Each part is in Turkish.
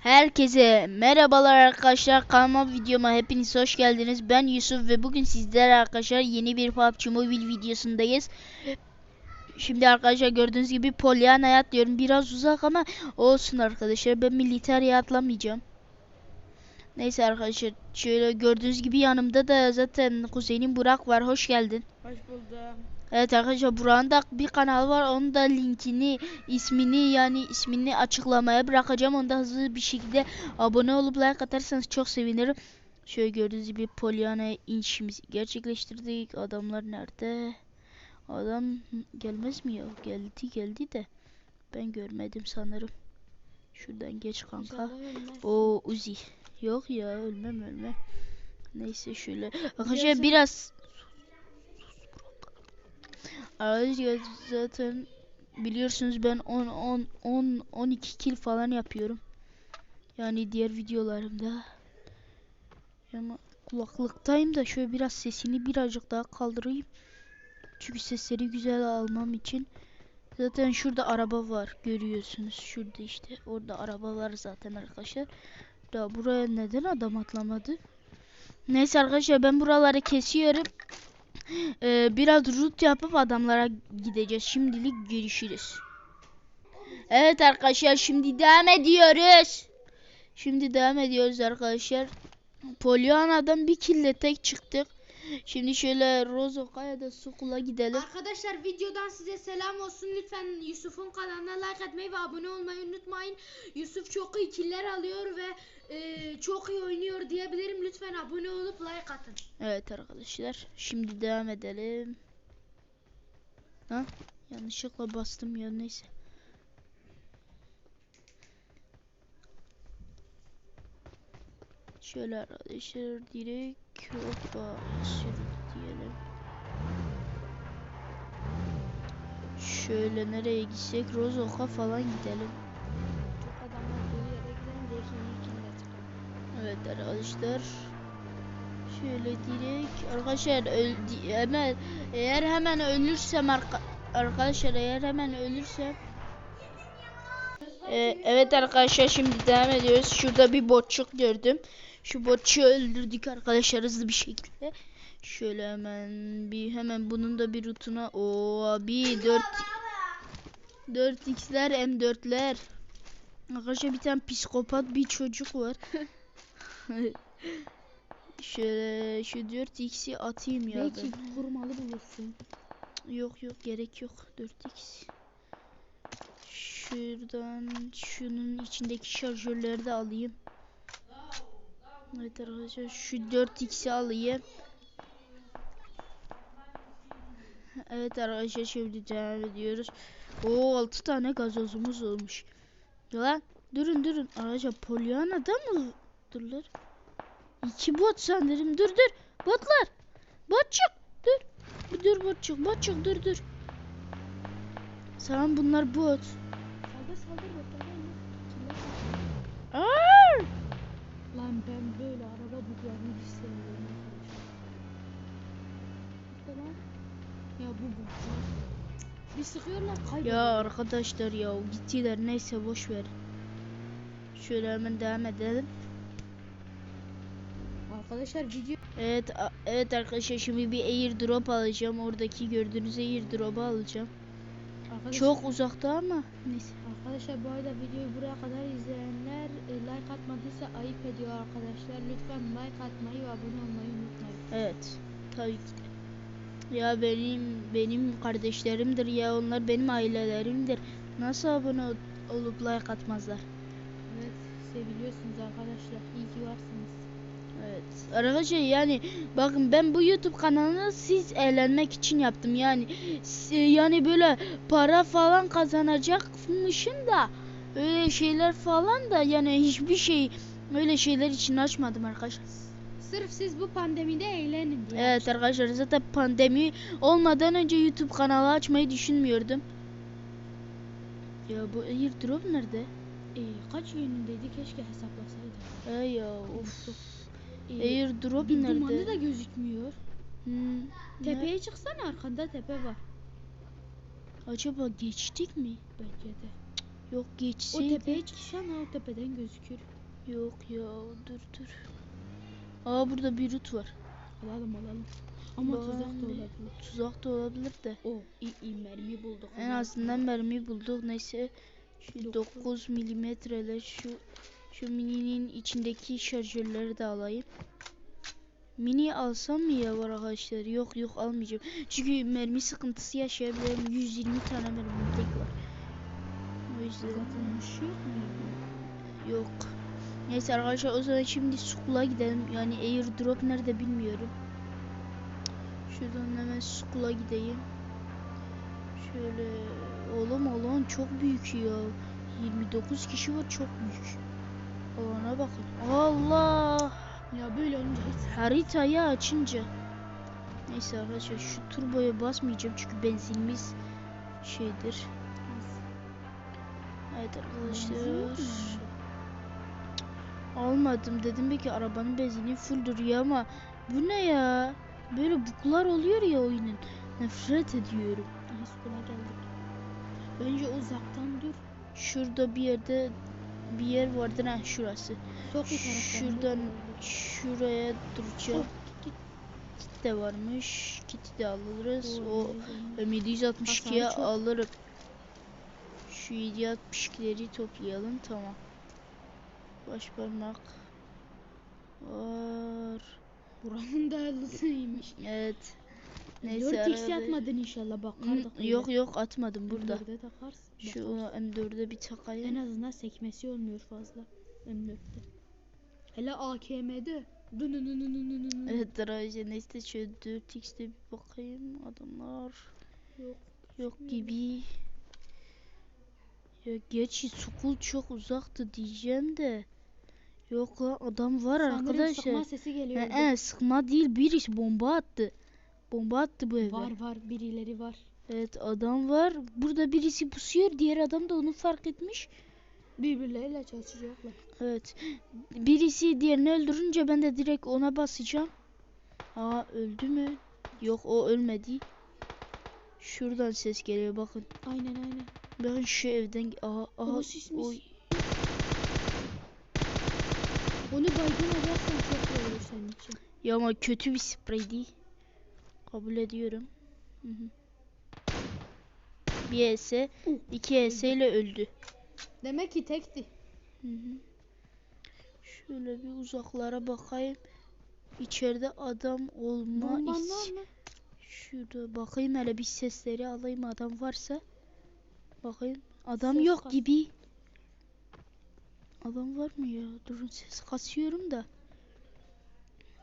Herkese merhabalar arkadaşlar kanalıma videoma hepiniz hoş geldiniz. Ben Yusuf ve bugün sizlerle arkadaşlar yeni bir PUBG Mobile videosundayız. Şimdi arkadaşlar gördüğünüz gibi Polyana'ya atlıyorum. Biraz uzak ama olsun arkadaşlar. Ben militerye atlamayacağım. Neyse arkadaşlar şöyle gördüğünüz gibi yanımda da zaten kuzenim Burak var. Hoş geldin. Hoş buldum. Evet arkadaşlar Burak'ın da bir kanalı var. Onun da linkini, ismini yani ismini açıklamaya bırakacağım. Onda hızlı bir şekilde abone olup like atarsanız çok sevinirim. Şöyle gördüğünüz gibi Pollyanna inişimizi gerçekleştirdik. Adamlar nerede? Adam gelmez mi ya? Geldi geldi de ben görmedim sanırım. Şuradan geç kanka. O Uzi. Yok ya ölmem ölmem. Neyse şöyle. Arkadaşlar biraz Arkadaşlar zaten biliyorsunuz ben 10 10 10 12 kill falan yapıyorum. Yani diğer videolarımda. Ama kulaklıktayım da şöyle biraz sesini birazcık daha kaldırayım. Çünkü sesleri güzel almam için. Zaten şurada araba var görüyorsunuz. Şurada işte orada araba var zaten arkadaşlar. Da buraya neden adam atlamadı? Neyse arkadaşlar ben buraları kesiyorum. Ee, biraz root yapıp adamlara gideceğiz. Şimdilik görüşürüz. Evet arkadaşlar şimdi devam ediyoruz. Şimdi devam ediyoruz arkadaşlar. Polyana'dan bir kille tek çıktık. Şimdi şöyle Rozoka'ya da Sukul'a gidelim. Arkadaşlar videodan size selam olsun. Lütfen Yusuf'un kanalına like atmayı ve abone olmayı unutmayın. Yusuf çok iyi killer alıyor ve e, çok iyi oynuyor diyebilirim. Lütfen abone olup like atın. Evet arkadaşlar. Şimdi devam edelim. Ha? Yanlışlıkla bastım ya neyse. Şöyle arkadaşlar direkt hoppa sürük diyelim. Şöyle nereye gitsek Rozok'a falan gidelim. Evet arkadaşlar. Şöyle direkt arkadaşlar öldü hemen eğer hemen ölürsem arka, arkadaşlar eğer hemen ölürsem Ee, evet arkadaşlar şimdi devam ediyoruz. Şurada bir botçuk gördüm. Şu botçuğu öldürdük arkadaşlar hızlı bir şekilde. Şöyle hemen bir hemen bunun da bir rutuna o abi 4 4x'ler M4'ler. Arkadaşlar bir tane psikopat bir çocuk var. Şöyle şu 4x'i atayım ya Belki ben. kurmalı bulursun. Yok yok gerek yok 4x. Şuradan şunun içindeki şarjörleri de alayım. Evet arkadaşlar şu 4x'i alayım. Evet arkadaşlar şimdi devam ediyoruz. Oo 6 tane gazozumuz olmuş. Lan durun durun arkadaşlar Polyana'da mı? Durlar. İki bot sanırım. Dur dur. Botlar. Botçuk. Dur. Bir dur botçuk. Botçuk dur dur. Tamam bunlar bot. Saldır saldır. Aa! Lan ben böyle araba buglarını hiç sevmiyorum. Ya bu bu. Bir sıkıyorlar kayboluyor. Ya arkadaşlar ya gittiler neyse boş ver. Şöyle hemen devam edelim. Arkadaşlar video Evet evet arkadaşlar şimdi bir airdrop alacağım. Oradaki gördüğünüz airdrop'u alacağım. arkadaşlar, Çok uzakta ama neyse. arkadaşlar bu arada videoyu buraya kadar izleyenler e, like atmadıysa ayıp ediyor arkadaşlar. Lütfen like atmayı ve abone olmayı unutmayın. Evet. Tabii ki de. Ya benim benim kardeşlerimdir ya onlar benim ailelerimdir. Nasıl abone ol- olup like atmazlar? Evet seviliyorsunuz arkadaşlar. İyi ki varsınız. Evet. Arkadaşlar yani bakın ben bu YouTube kanalını siz eğlenmek için yaptım. Yani yani böyle para falan kazanacakmışım da öyle şeyler falan da yani hiçbir şey öyle şeyler için açmadım arkadaşlar. Sırf siz bu pandemide eğlenin diye. Evet arkadaşlar zaten pandemi olmadan önce YouTube kanalı açmayı düşünmüyordum. Ya bu airdrop nerede? E, kaç yönündeydi keşke hesaplasaydım. Ey ya of. E, Airdrop dumanı nerede? da gözükmüyor. Hmm, ne- Tepeye çıksana arkanda tepe var. Acaba geçtik mi? Bence de. Yok O geçseydi. tepeye çıkışan o tepeden gözükür. Yok ya dur dur. Aa burada bir rut var. Alalım alalım. Ama Ben tuzak da olabilir. Tuzak da olabilir de. O iyi, iyi mermi bulduk. En azından mermi bulduk. Neyse şu Dokuz. 9 milimetreyle şu şu mininin içindeki şarjörleri de alayım. Mini alsam mı ya var arkadaşlar? Yok yok almayacağım. Çünkü mermi sıkıntısı yaşayabilirim. 120 tane mermi tek var. O yüzden yok mu? yok. Neyse arkadaşlar o zaman şimdi Skull'a gidelim. Yani airdrop nerede bilmiyorum. Şuradan hemen Skull'a gideyim. Şöyle oğlum alan çok büyük ya. 29 kişi var çok büyük. Alana bakın. Allah! Ya böyle olunca Haritayı açınca. Neyse arkadaşlar şu turboya basmayacağım çünkü benzinimiz şeydir. Evet arkadaşlar. Almadım dedim belki arabanın benzini full duruyor ama bu ne ya? Böyle buklar oluyor ya oyunun. Nefret ediyorum. Skula geldik. Bence uzaktan dur. Şurada bir yerde bir yer vardır ha şurası. Taraftan. Şuradan şuraya duracağım. Git, Kit de varmış. Kiti de alırız. O Oo, ben 762'ye Hasarı çok. alırım. Şu 762'leri toplayalım tamam. Baş parmak var. Buranın değerlisiymiş. Evet. Neyse 4x arkadaş- yatmadın inşallah Hı, bakardık. Yok yok atmadım burada. M4'e takarsın. Şu bakarsın. M4'e bir En takayım. azından sekmesi olmuyor fazla. M4'te. Hele AKM'de. Dınınınınınının. Evet arkadaşlar neyse şöyle 4x'te bir bakayım adamlar. Yok. Yok gibi. Ya gerçi Sukul çok uzaktı diyeceğim de. Yok lan adam var Sanırım arkadaşlar. sıkma sesi geliyor. He, he, sıkma değil birisi bomba attı. Bomba attı bu eve. Var var birileri var. Evet adam var. Burada birisi pusuyor. Diğer adam da onu fark etmiş. Birbirleriyle çalışacaklar. Evet. Birisi diğerini öldürünce ben de direkt ona basacağım. Aa öldü mü? Yok o ölmedi. Şuradan ses geliyor bakın. Aynen aynen. Ben şu evden aha aha O sismiş. oy. Onu baygın edersen çok iyi olur senin için. Ya ama kötü bir spreydi. Kabul ediyorum. Hı hı. Bir ES, iki ES ile öldü. Demek ki tekti. Hı hı. Şöyle bir uzaklara bakayım. İçeride adam olma iş-? Şurada bakayım hele bir sesleri alayım adam varsa. Bakayım. Adam Ses yok kas. gibi. Adam var mı ya? Durun ses kasıyorum da.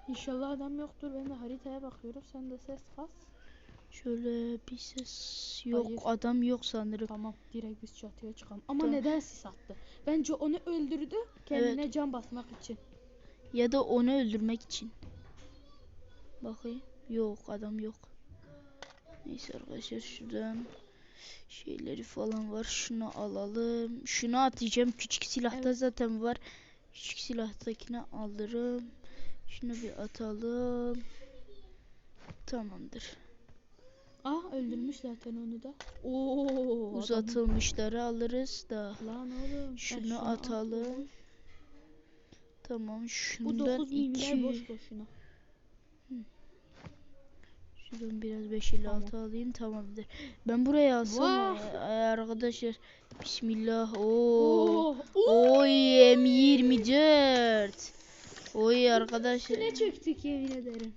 İnşallah adam yoktur. Ben de haritaya bakıyorum. Sen de ses kas. Şöyle bir ses yok. Hayır. Adam yok sanırım. Tamam. Direkt biz çatıya çıkalım. Ama Tamam. neden sis attı? Bence onu öldürdü. Kendine can basmak için. Ya da onu öldürmek için. Bakayım. Yok adam yok. Neyse arkadaşlar şuradan şeyleri falan var. Şunu alalım. Şunu atacağım. Küçük silahta Evet. zaten var. Küçük silahtakini alırım. Şunu bir atalım. Tamamdır. Ah öldürmüş zaten onu da. Oo. Uzatılmışları alırız da. Lan oğlum. Şunu at atalım. oğlum. Tamam Bu şundan 9 mimiler iki. boş boşuna. Şuradan biraz 556 alayım tamamdır. Ben buraya alsam arkadaşlar. Bismillah. Oo. Oo. Oy M24. Oy arkadaşlar. Ne çöktük yemin ederim.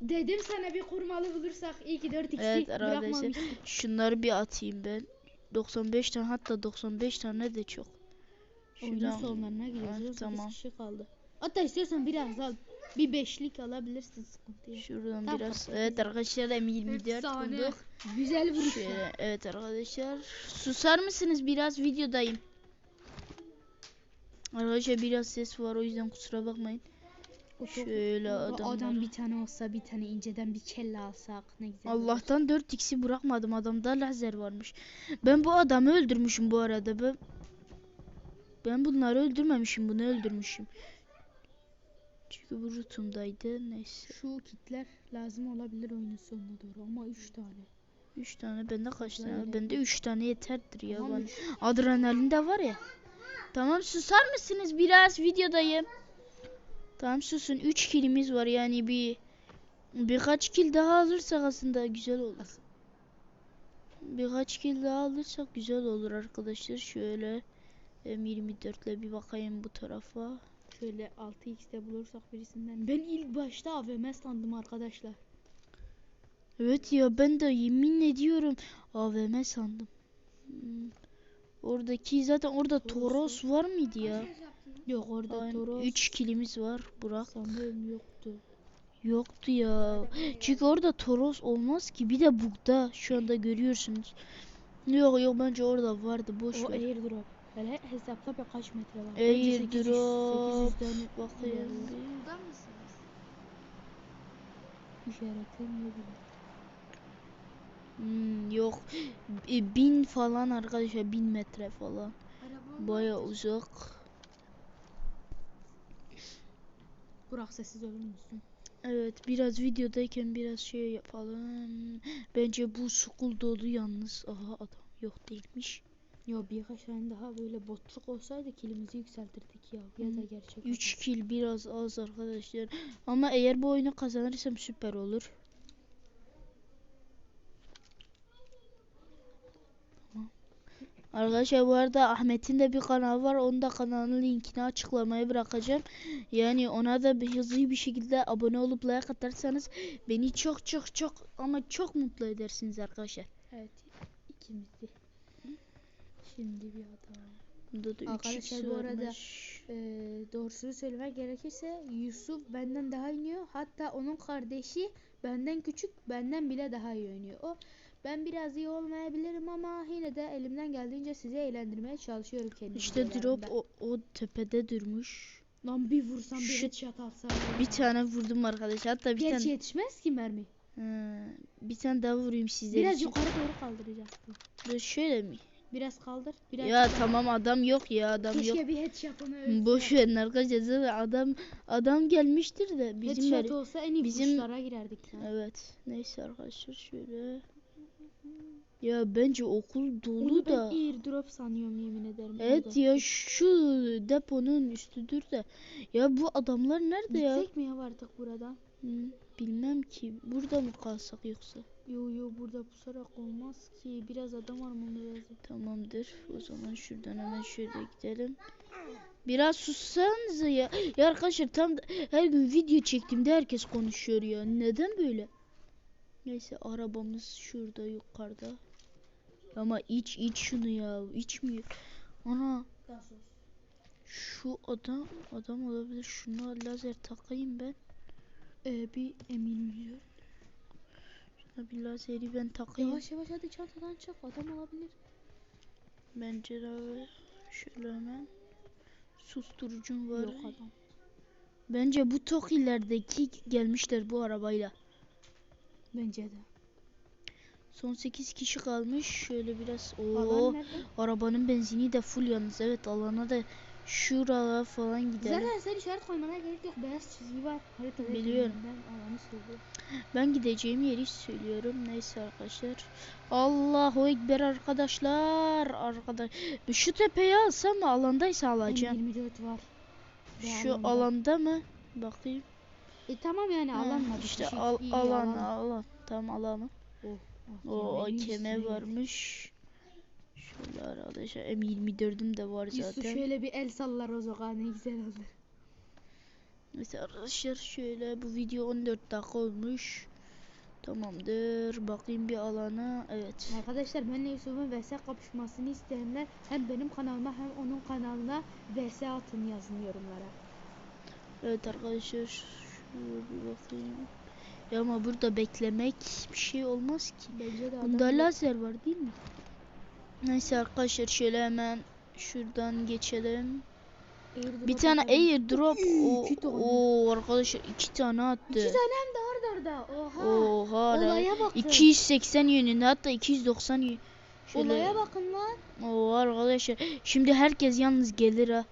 Dedim sana bir kurmalı bulursak iyi ki 4 x'i Evet arkadaşlar. Şunları bir atayım ben. 95 tane hatta 95 tane de çok. Şuradan- sonlarına gidiyoruz. tamam. Tamam. kişi kaldı. Hatta istiyorsan biraz al. Bir beşlik alabilirsin sıkıntı yok. Şuradan Tam biraz. kapı. Evet arkadaşlar M24 Efsane. bulduk. Güzel vuruş. Şöyle, evet arkadaşlar. Susar mısınız biraz videodayım. Arkadaşlar biraz ses var o yüzden kusura bakmayın. Şöyle O adamlar. adam bir tane olsa bir tane inceden bir kelle alsak ne güzel. Allah'tan 4x'i bırakmadım. Adamda lazer varmış. Ben bu adamı öldürmüşüm bu arada. Ben ben bunları öldürmemişim. Bunu öldürmüşüm. Çünkü bu rutumdaydı. Neyse. Şu kitler lazım olabilir oyunun sonuna doğru ama 3 tane. 3 tane bende kaç tane? Bende 3 tane yeterdir ya Tamam. Adrenalin de var ya. Tamam susar mısınız biraz videodayım. Tamam susun 3 kilimiz var yani bir birkaç kil daha alırsak aslında güzel olur. Birkaç kil daha alırsak güzel olur arkadaşlar. Şöyle M24 ile bir bakayım bu tarafa. Şöyle 6x'te bulursak birisinden. Ben ilk başta AVM sandım arkadaşlar. Evet ya ben de yemin ediyorum AVM sandım. Hmm. Oradaki zaten orada Toros var mıydı ya? Yok orada Aynen, Toros. 3 kilimiz var Burak. sanırım yoktu. Yoktu ya. Çünkü orada Toros olmaz ki. Bir de bugda şu anda görüyorsunuz. Yok yok bence orada vardı. Boş O ver. airdrop. Hele hesapla bir kaç metre var. Airdrop. 800 tane Bakayım bir. Burada mısınız? İşaretlemiyor bile. Hmm, yok. E, Bin falan arkadaşlar. Bin metre falan. Baya uzak. Burak sessiz olur musun? Evet biraz videodayken biraz şey yapalım. Bence bu sukul dolu yalnız. Aha adam yok değilmiş. Yo birkaç tane daha böyle botluk olsaydı kilimizi yükseltirdik ya. Ya da Hmm, gerçek. 3 kill biraz az arkadaşlar. Ama eğer bu oyunu kazanırsam süper olur. Arkadaşlar bu arada Ahmet'in de bir kanalı var. Onun da kanalının linkini açıklamaya bırakacağım. Yani ona da bir hızlı bir şekilde abone olup like atarsanız beni çok çok çok ama çok mutlu edersiniz arkadaşlar. Evet. ikimizdi. Şimdi bir adam. Bunda da Arkadaşlar bu arada- varmış. Ee, doğrusunu söylemek gerekirse Yusuf benden daha iyi oynuyor. Hatta onun kardeşi benden küçük, benden bile daha iyi oynuyor. O ben biraz iyi olmayabilirim ama yine de elimden geldiğince sizi eğlendirmeye çalışıyorum kendi İşte drop o, o tepede durmuş. Lan bir vursam bir Şu- headshot alsam. Bir tane vurdum arkadaşlar. Hatta bir Gerçi tane yetişmez ki mermi. Ha, bir tane daha vurayım sizler Biraz için. yukarı doğru kaldıracaksın. Dur şöyle mi? Biraz kaldır. Biraz Ya yukarı. tamam adam yok ya adam Keşke yok. bir headshot'ını ölse. Boş verin arkadaşlar zaten adam adam gelmiştir de bizim Headshot ver- olsa en iyi bizim- vuruşlara girerdik ya. Evet. Neyse arkadaşlar şöyle. Ya bence okul dolu Onu ben da. airdrop sanıyorum yemin ederim. Evet ya şu deponun üstüdür de. Ya bu adamlar nerede ya? Gitsek mi ya artık buradan? Hı, bilmem ki. Burada mı kalsak yoksa? Yo yo burada pusarak olmaz ki. Biraz adam armamız lazım. Tamamdır. O zaman şuradan hemen şöyle gidelim. Biraz sussanıza ya. Ya arkadaşlar tam da her gün video çektiğimde herkes konuşuyor ya. Neden böyle? Neyse arabamız şurada yukarıda. Ama iç iç şunu ya. İçmiyor. Ana şu adam adam olabilir. Şuna lazer takayım ben. Ee, bir emin diyor. Şuna bir lazeri ben takayım. Yavaş yavaş hadi çantadan çık adam olabilir. Bence de şöyle hemen. Susturucum var. Yok adam. Bence bu Tokilerdeki gelmişler bu arabayla. Bence de. Son 8 kişi kalmış. Şöyle biraz o arabanın benzini de full yalnız. Evet alana da şuralara falan gidelim. Zaten sen işaret koymana gerek yok. Beyaz çizgi var. Haritada. Biliyorum. Ben alanı söylüyorum. Ben gideceğim yeri söylüyorum. Neyse arkadaşlar. Allahu ekber arkadaşlar. Arkadaş şu tepeyi alsam alandaysa alacağım. M24 var. Şu alanda. alanda mı? Bakayım. E tamam yani alan var. İşte Küçük, al, alan alan. alan. Tam alanı. O AKM varmış. Şöyle arkadaşlar M24'üm de var Yusuf zaten. şöyle bir el sallar o zaman ne güzel olur. Mesela arkadaşlar şöyle bu video 14 dakika olmuş. Tamamdır. Bakayım bir alana. Evet. Arkadaşlar benle Yusuf'un VS kapışmasını isteyenler hem benim kanalıma hem onun kanalına VS atın yazın yorumlara. Evet arkadaşlar. Şöyle bir bakayım. Ya ama burada beklemek bir şey olmaz ki. Bence de Bunda lazer var değil mi? Neyse arkadaşlar şöyle hemen şuradan geçelim. airdrop Bir tane airdrop. O, o arkadaşlar iki tane attı. İki tane hem de arda arda. Oha. Oha. Olaya bakın. 280 yönünde hatta 290 yön. Şöyle. Olaya bakın lan. Oo arkadaşlar. Şimdi herkes yalnız gelir ha.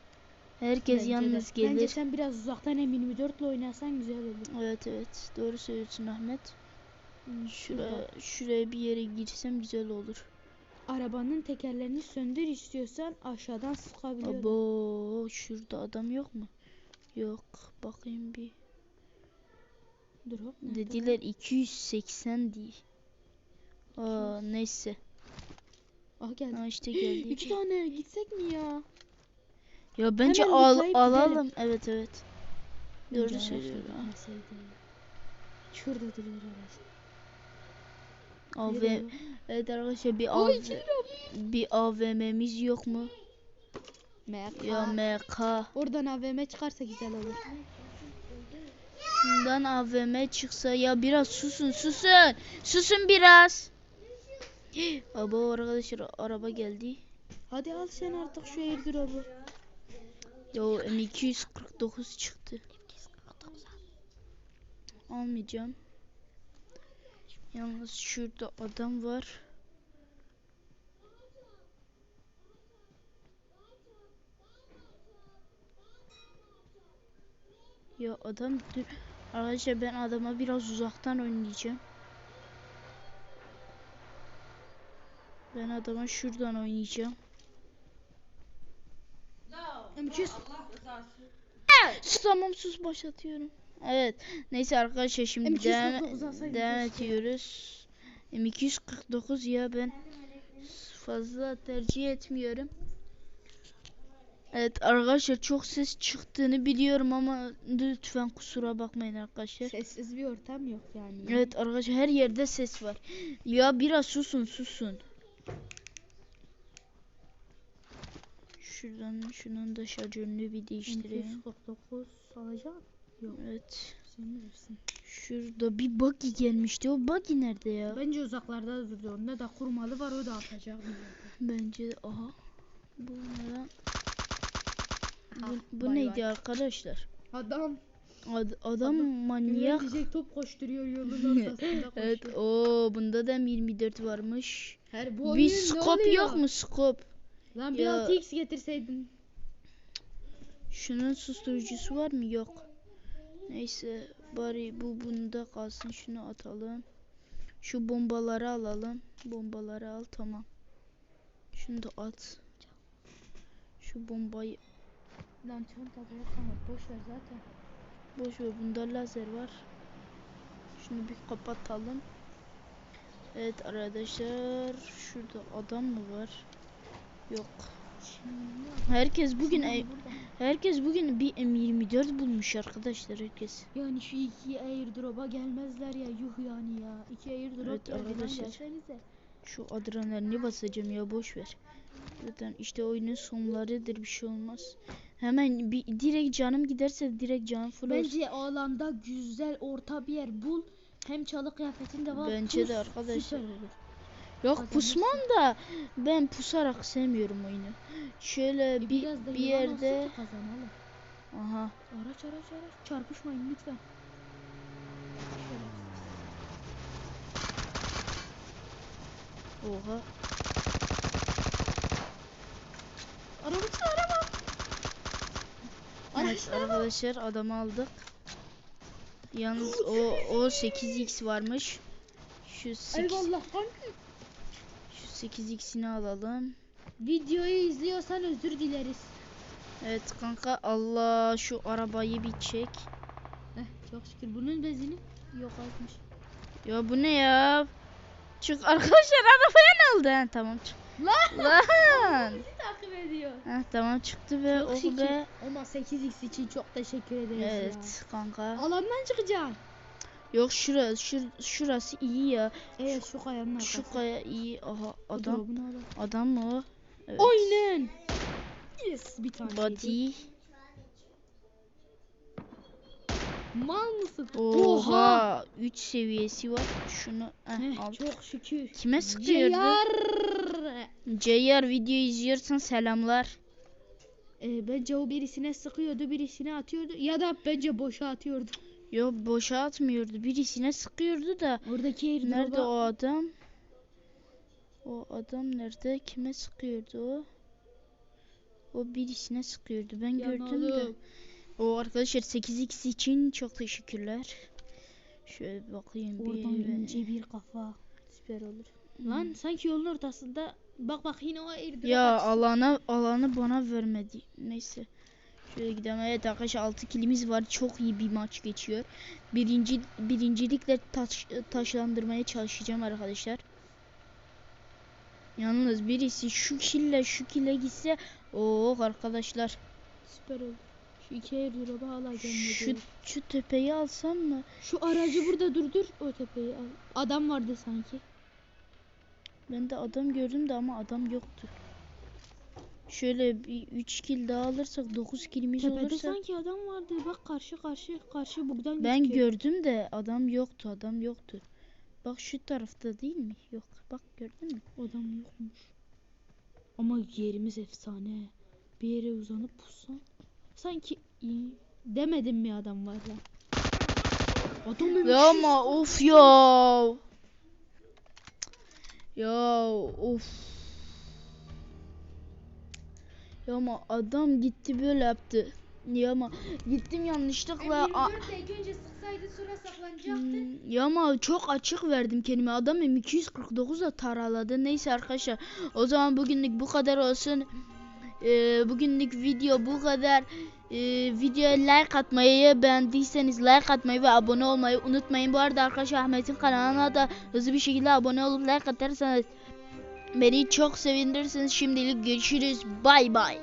Herkes Bence de. yalnız Bence gelir. sen biraz uzaktan M24 ile oynasan güzel olur. Evet evet. Doğru söylüyorsun Ahmet. Şuraya, şuraya bir yere girsem güzel olur. Arabanın tekerlerini söndür istiyorsan aşağıdan sıkabiliyorum. Abo şurada adam yok mu? Yok. Bakayım bir. Drop? Dediler 280 diye. Aa neyse. Ah geldi. Ha işte geldi. İki tane gitsek mi ya? Ya bence Hemen al alalım. Evet evet. Doğru Bence araçla söylüyorsun. ha. gitmeseydi. Şurada duruyor. AV? Evet arkadaşlar bir AV bir AVM'miz yok mu? MK. Ya MK. Oradan AVM çıkarsa güzel olur. Bundan AVM çıksa ya biraz susun susun. Susun biraz. Abo arkadaşlar araba geldi. Hadi al sen artık şu airdrop'u. Ya o M249 çıktı. Almayacağım. Yalnız şurada adam var. Ya adam dur. Arkadaşlar ben adama biraz uzaktan oynayacağım. Ben adama şuradan oynayacağım. M200 Sus tamam sus başlatıyorum. Evet. Neyse arkadaşlar şimdi M249 devam, ediyoruz. M249 ya ben fazla tercih etmiyorum. Evet arkadaşlar çok ses çıktığını biliyorum ama lütfen kusura bakmayın arkadaşlar. Sessiz bir ortam yok yani. Evet arkadaşlar her yerde ses var. Ya biraz susun susun. Şuradan şunun da şarjörünü bir değiştireyim. M249 alacağım. Evet. Sen bilirsin. Şurada bir buggy gelmişti. O buggy nerede ya? Bence uzaklarda duruyor. Onda da kurmalı var o da atacak. Bence aha. Bu Ah, bu bay neydi bay. arkadaşlar? Adam Ad- adam manyak. güvenecek top koşturuyor yolun ortasında. Evet o bunda da 24 varmış. Her bu bir oluyor? yok mu scope? Lan bir Ya. 6x getirseydin. Şunun susturucusu var mı? Yok. Neyse bari bu bunda kalsın. Şunu atalım. Şu bombaları alalım. Bombaları al tamam. Şunu da at. Şu bombayı Lan çanta buraya kalmadı. Boş ver zaten. boş ver. Bunda lazer var. Şunu bir kapatalım. Evet arkadaşlar şurada adam mı var? Yok. Herkes bugün e- herkes bugün bir M24 bulmuş arkadaşlar herkes. Yani şu iki airdrop'a gelmezler ya yuh yani ya. İki airdrop Evet, arkadaşlar. gelsenize. Şu adrenalini basacağım ya boş ver. Zaten işte oyunun sonlarıdır bir şey olmaz. Hemen bir direkt canım giderse direkt canım full. Bence alanda güzel orta bir yer bul. Hem çalı kıyafetin de var. Bence de arkadaşlar. süper olur. Yok pusmam da ben pusarak sevmiyorum oyunu. Şöyle E, bir biraz da bir yerde kazanalım. aha Araç araç araç çarpışmayın lütfen. oha Araba çık araba. Evet arkadaşlar adamı aldık. Yalnız o o 8x varmış. Şu 8 Eyvallah kanka. Şu 8x'ini alalım. Videoyu izliyorsan özür dileriz. Evet kanka Allah şu arabayı bir çek. Heh, çok şükür bunun benzini yok azmış. Ya bu ne ya? Çık arkadaşlar arabaya ne oldu? Ha, tamam çık. Lan Lan. takip ediyor. Ha, tamam çıktı be. Çok Oh şükür. be. Ama 8x için çok teşekkür ederiz ya. Evet kanka. Alandan çıkacaksın. Yok şurası şur, şurası iyi ya. Evet şu kayanın arkası. Şu kaya iyi. Aha adam. Adam mı o? Evet. Aynen. Yes bir tane. Body. Mal mısın? Oha. 3 seviyesi var. Şunu eh, Heh, al. çok şükür. Kime sıkıyordu? Ceyar. Video izliyorsan selamlar. Ee, bence o birisine sıkıyordu, birisine atıyordu ya da bence boşa atıyordu. Yok boşa atmıyordu. Birisine sıkıyordu da. Oradaki airdrop'a Nerede o adam? O adam nerede? Kime sıkıyordu o? O birisine sıkıyordu. Ben gördüm de. O arkadaşlar 8x için çok teşekkürler. Şöyle bakayım Oradan bir. ince bir kafa. Süper olur. Lan sanki yolun ortasında bak bak yine o airdrop'a Ya alana alanı bana vermedi. Neyse. Şöyle gidelim. Evet arkadaşlar 6 kilimiz var. Çok iyi bir maç geçiyor. Birinci birincilikle taş, taşlandırmaya çalışacağım arkadaşlar. Yalnız birisi şu kille şu kille gitse oh arkadaşlar Süper olur. Şu iki airdrop'a hala gelmedi. şu şu tepeyi alsam mı? Şu aracı burada durdur o tepeyi al. Adam vardı sanki. Ben de adam gördüm de ama adam yoktu. Şöyle bir 3 kill daha alırsak 9 killimiz Tepede olursa sanki adam vardı. Bak karşı karşı karşı buradan Ben gözüküyor. gördüm de adam yoktu, adam yoktu. Bak şu tarafta değil mi? Yok. Bak gördün mü? Adam yokmuş. Ama yerimiz efsane. Bir yere uzanıp pussan. Sanki iyi. Demedim mi adam var ya. Adam Ya ama of ya. Ya of. Ya ama adam gitti böyle yaptı. Ya ama gittim yanlışlıkla. a- M24 de ilk önce sıksaydı sonra saklanacaktı. Hmm, Ya ama çok açık verdim kendime. Adam M249 da taraladı. Neyse arkadaşlar. O zaman bugünlük bu kadar olsun. Ee, bugünlük video bu kadar. Ee, videoya like atmayı beğendiyseniz like atmayı ve abone olmayı unutmayın. Bu arada arkadaşlar Ahmet'in kanalına da hızlı bir şekilde abone olup like atarsanız beni çok sevindirirsiniz. Şimdilik görüşürüz. Bay bay.